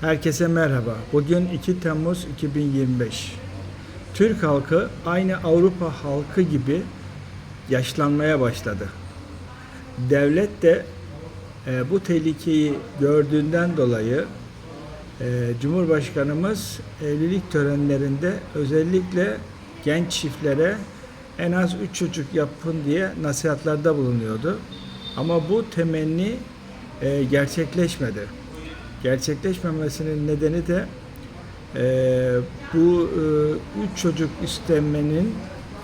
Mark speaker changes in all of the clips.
Speaker 1: Herkese merhaba. Bugün 2 Temmuz 2025. Türk halkı aynı Avrupa halkı gibi yaşlanmaya başladı. Devlet de e, bu tehlikeyi gördüğünden dolayı e, Cumhurbaşkanımız evlilik törenlerinde özellikle genç çiftlere en az 3 çocuk yapın diye nasihatlarda bulunuyordu. Ama bu temenni e, gerçekleşmedi. Gerçekleşmemesinin nedeni de e, bu e, üç çocuk istemenin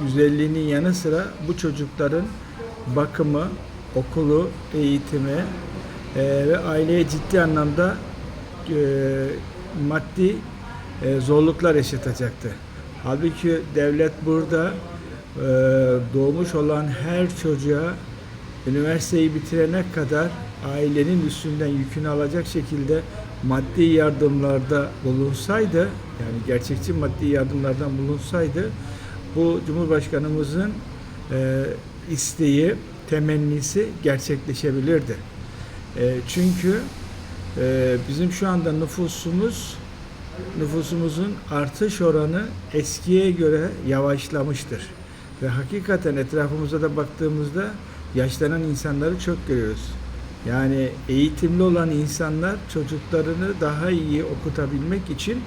Speaker 1: güzelliğinin yanı sıra bu çocukların bakımı, okulu, eğitimi e, ve aileye ciddi anlamda e, maddi e, zorluklar yaşatacaktı. Halbuki devlet burada e, doğmuş olan her çocuğa üniversiteyi bitirene kadar ailenin üstünden yükünü alacak şekilde maddi yardımlarda bulunsaydı, yani gerçekçi maddi yardımlardan bulunsaydı, bu Cumhurbaşkanımızın e, isteği, temennisi gerçekleşebilirdi. E, çünkü e, bizim şu anda nüfusumuz nüfusumuzun artış oranı eskiye göre yavaşlamıştır. Ve hakikaten etrafımıza da baktığımızda yaşlanan insanları çok görüyoruz. Yani eğitimli olan insanlar çocuklarını daha iyi okutabilmek için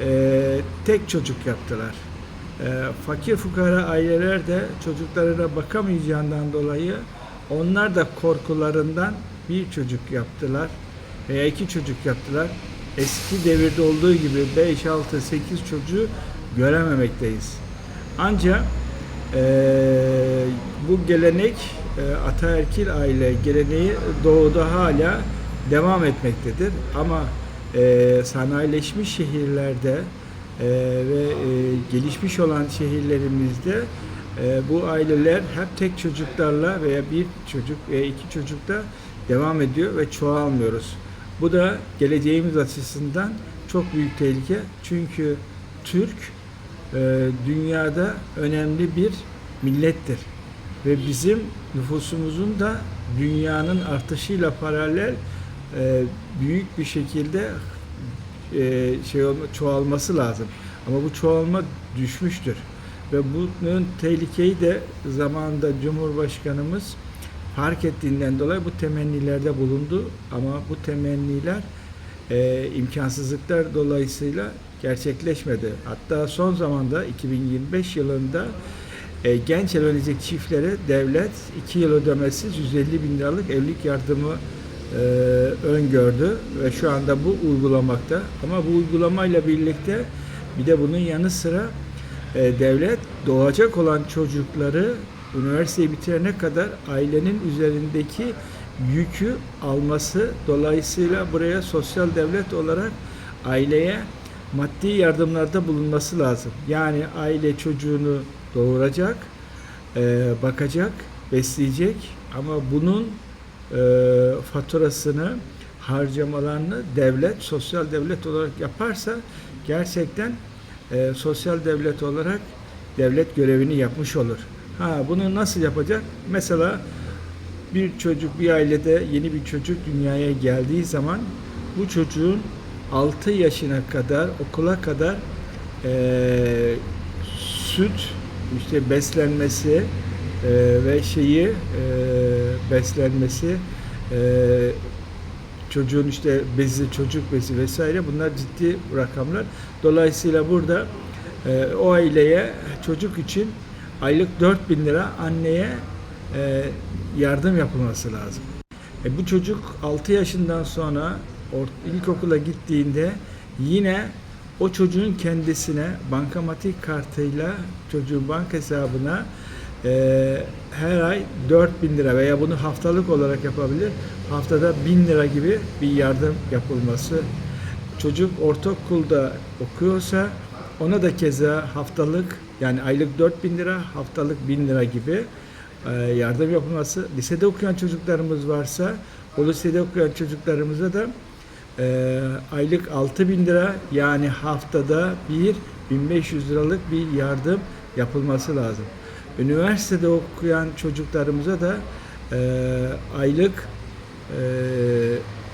Speaker 1: e, tek çocuk yaptılar. E, fakir fukara aileler de çocuklarına bakamayacağından dolayı onlar da korkularından bir çocuk yaptılar veya iki çocuk yaptılar. Eski devirde olduğu gibi 5, 6, 8 çocuğu görememekteyiz. Ancak e, bu gelenek ataerkil aile geleneği doğuda hala devam etmektedir. Ama e, sanayileşmiş şehirlerde e, ve e, gelişmiş olan şehirlerimizde e, bu aileler hep tek çocuklarla veya bir çocuk veya iki çocukta devam ediyor ve çoğalmıyoruz. Bu da geleceğimiz açısından çok büyük tehlike. Çünkü Türk e, dünyada önemli bir millettir. Ve bizim nüfusumuzun da dünyanın artışıyla paralel e, büyük bir şekilde e, şey olma, çoğalması lazım. Ama bu çoğalma düşmüştür. Ve bunun tehlikeyi de zamanında Cumhurbaşkanımız fark ettiğinden dolayı bu temennilerde bulundu. Ama bu temenniler e, imkansızlıklar dolayısıyla gerçekleşmedi. Hatta son zamanda 2025 yılında e, genç evlenecek çiftlere devlet 2 yıl ödemesiz 150 bin liralık evlilik yardımı e, öngördü ve şu anda bu uygulamakta. Ama bu uygulamayla birlikte bir de bunun yanı sıra e, devlet doğacak olan çocukları üniversiteyi bitirene kadar ailenin üzerindeki yükü alması dolayısıyla buraya sosyal devlet olarak aileye maddi yardımlarda bulunması lazım. Yani aile çocuğunu doğuracak, e, bakacak, besleyecek ama bunun e, faturasını, harcamalarını devlet, sosyal devlet olarak yaparsa gerçekten e, sosyal devlet olarak devlet görevini yapmış olur. Ha bunu nasıl yapacak? Mesela bir çocuk bir ailede yeni bir çocuk dünyaya geldiği zaman bu çocuğun 6 yaşına kadar okula kadar e, süt işte beslenmesi e, ve şeyi e, beslenmesi e, çocuğun işte bezi çocuk bezi vesaire bunlar ciddi rakamlar. Dolayısıyla burada e, o aileye çocuk için aylık 4000 lira anneye e, yardım yapılması lazım. E, bu çocuk 6 yaşından sonra or- ilkokula gittiğinde yine o çocuğun kendisine bankamatik kartıyla çocuğun banka hesabına e, her ay 4000 lira veya bunu haftalık olarak yapabilir. Haftada 1000 lira gibi bir yardım yapılması. Çocuk ortaokulda okuyorsa ona da keza haftalık yani aylık 4000 lira, haftalık 1000 lira gibi e, yardım yapılması. Lisede okuyan çocuklarımız varsa o lisede okuyan çocuklarımıza da e, aylık 6000 lira. Yani haftada bir 1500 liralık bir yardım yapılması lazım. Üniversitede okuyan çocuklarımıza da e, aylık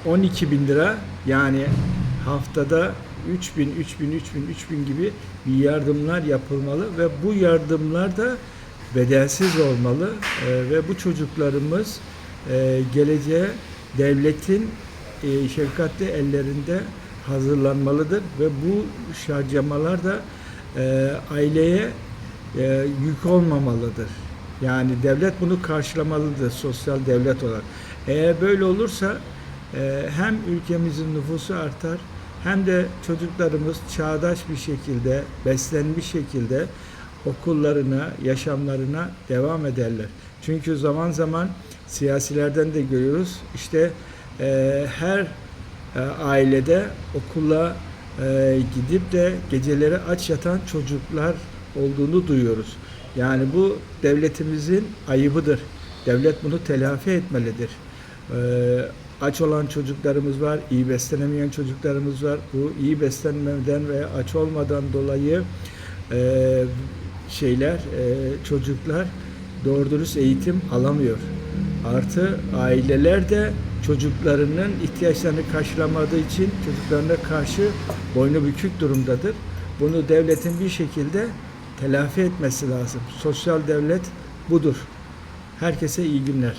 Speaker 1: e, 12 bin lira. Yani haftada 3000, 3000, 3000, 3000 gibi bir yardımlar yapılmalı ve bu yardımlar da bedelsiz olmalı. E, ve bu çocuklarımız e, geleceğe devletin e, şefkatli ellerinde hazırlanmalıdır ve bu harcamalar da e, aileye e, yük olmamalıdır. Yani devlet bunu karşılamalıdır sosyal devlet olarak. Eğer böyle olursa e, hem ülkemizin nüfusu artar hem de çocuklarımız çağdaş bir şekilde, beslenmiş şekilde okullarına, yaşamlarına devam ederler. Çünkü zaman zaman siyasilerden de görüyoruz. İşte e, her e, ailede okula e, gidip de geceleri aç yatan çocuklar olduğunu duyuyoruz. Yani bu devletimizin ayıbıdır. Devlet bunu telafi etmelidir. E, aç olan çocuklarımız var, iyi beslenemeyen çocuklarımız var. Bu iyi beslenmeden veya aç olmadan dolayı e, şeyler, e, çocuklar doğru dürüst eğitim alamıyor. Artı aileler de çocuklarının ihtiyaçlarını karşılamadığı için çocuklarına karşı boynu bükük durumdadır. Bunu devletin bir şekilde telafi etmesi lazım. Sosyal devlet budur. Herkese iyi günler.